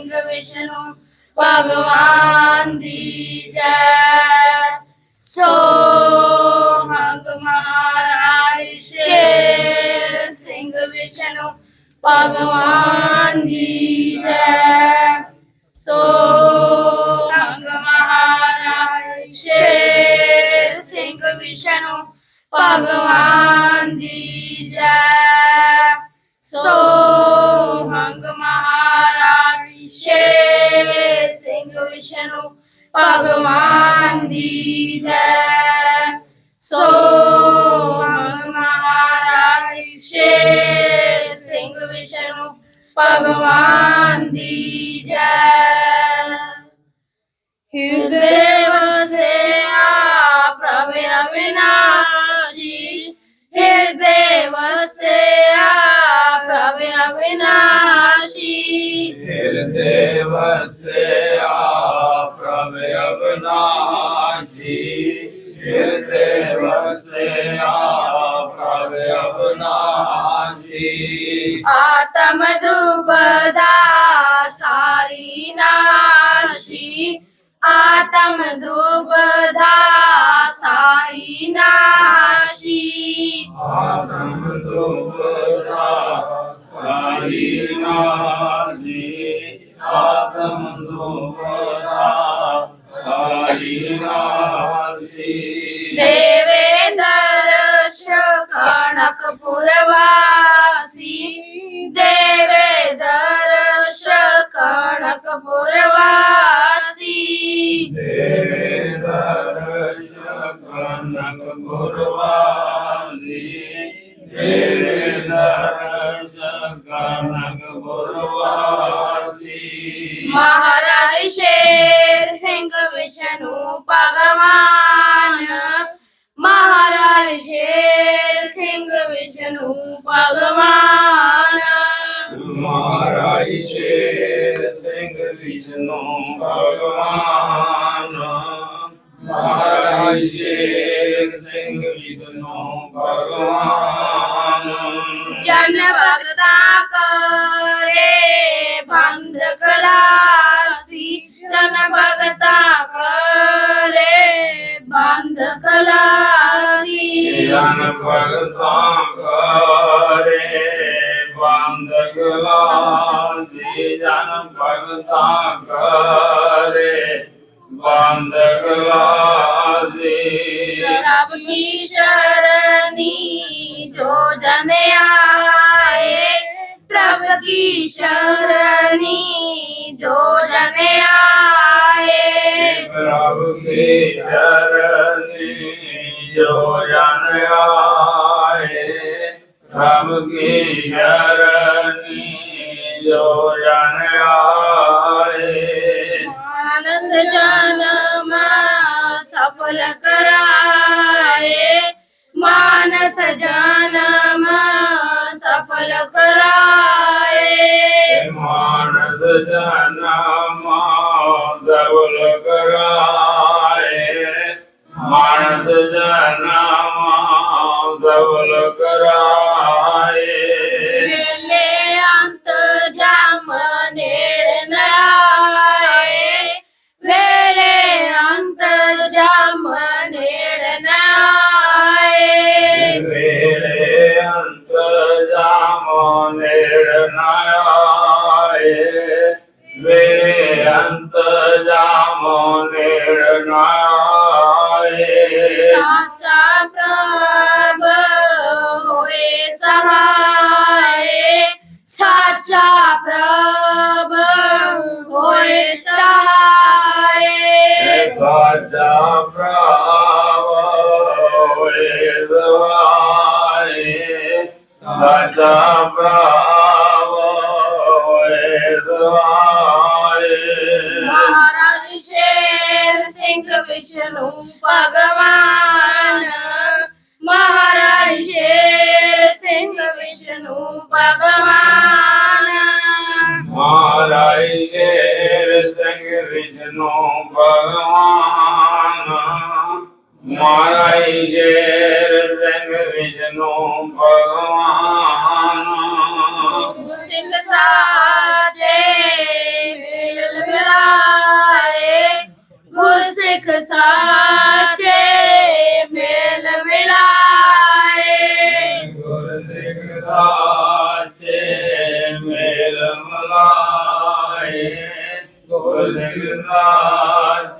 ਸਿੰਘ ਵਿਸ਼ਨੂੰ ਭਗਵਾਨ ਦੀ ਜੈ। ਸੋ ਹੰਗ ਮਹਾਰਾਜ ਸ਼ੇਰ ਸਿੰਘ ਵਿਸ਼ਨੂੰ ਭਗਵਾਨ ਦੀ ਜੈ। ਸੋ ਹੰਗ ਮਹਾਰਾਜ ਸ਼ੇਰ ਸਿੰਘ ਵਿਸ਼ਨੂੰ ਭਗਵਾਨ ਦੀ ਜੈ। ਸਿੰਘ ਵਿਸ਼ਨੂੰ, ਭਗਵਾਨ ਦੀ ਜੈ। ਸੋ ਮਹਾਰਾਜ ਸ਼ੇਰ ਸਿੰਘ ਵਿਸ਼ਨੂੰ, ਭਗਵਾਨ ਦੀ ਜੈ। ਹਿਰਦੇ ਵਸਿਆ ਪ੍ਰਭ ਅਵਿਨਾਸ਼ੀ, ਹਿਰਦੇ ਵਸਿਆ ਪ੍ਰਭ ਅਵਿਨਾਸ਼ੀ। ਵਸਿਆ ਪ੍ਰਭ ਅਵਨਾਸ਼ੀ। ਹਿਰਦੇ ਵਸਿਆ ਪ੍ਰਭ ਅਵਨਾਸ਼ੀ। ਆਤਮ ਦੁਬਦਾ ਸਾਰੀ ਨਾਸ਼ੀ। ਆਤਮ ਦੁਬਦਾ ਸਾਰੀ ਨਾਸ਼ੀ। ਆਤਮ ਦੁਬਦਾ ਸਾਰੀ ਨਾਸੀ ਆਤਮ ਦੁਬਦਾ ਸਾਰੀ ਦੇਵੇ ਦਰਸ਼ ਕਣਕ ਪੁਰਵਾਸੀ ਦੇਵੇਂਦਰ ਕਣਕ ਪੁਰਵਾਸੀ ਵਿਸ਼ਨੂੰ ਭਗਵਾਨ। ਮਹਾਰਾਜ ਸ਼ੇਰ ਸਿੰਘ ਵਿਸ਼ਨੂੰ ਭਗਵਾਨ। ਮਹਾਰਾਜ ਸ਼ੇਰ ਸਿੰਘ ਵਿਸ਼ਨੂੰ ਭਗਵਾਨ। ਜਨ ਭਗਤਾ ਕਰੇ ਬੰਦ ਕਲਾਸੀ। ਜਨ ਭਗਤਾ ਕਰੇ ਬੰਦ ਕਲਾਸੀ। ਜਨ ਭਗਤਾਂ ਕੀ ਸ਼ਰਣੀ ਜੋ ਜਨ ਆਏ ਪ੍ਰਭ ਕੀ ਸ਼ਰਣੀ ਜੋ ਜਨ ਆਏ ਪ੍ਰਭ ਕੀ ਸ਼ਰਣੀ ਜੋ ਜਨ ਆਏ ਪ੍ਰਭ ਕੀ ਸ਼ਰਣੀ ਜੋ ਜਨ ਆਏ ਮਾਨਸ ਜਨਮ ਸਫਲ ਕਰਾਏ ਮਾਨਸ ਜਨਮ ਸਫਲ ਕਰਾਏ ਮਾਨਸ ਜਨਮ ਸਬਲ ਕਰਾਏ ਸਾਚਾ ਪ੍ਰਭ ਹੋਏ ਸਹਾਏ ਸਾਚਾ ਪ੍ਰਭ ਹੋਏ ਸਵਾਏ ਸਾਚਾ ਪ੍ਰਭ ਹੋਏ ਸਵਾਏ ਮਹਾਰਾਜ ਸ਼ੇਰ ਸਿੰਘ ਵਿਸ਼ਨੂੰ ભગવાન મારા જે સંગ વિષ્ણુ ભગવાન સિંહ સાચે મિલાએ ગુર સિખ સાચે મેલ મિલાએ ગુર સિખ સાચે મેલ મિલાએ ગુર સિખ સાચે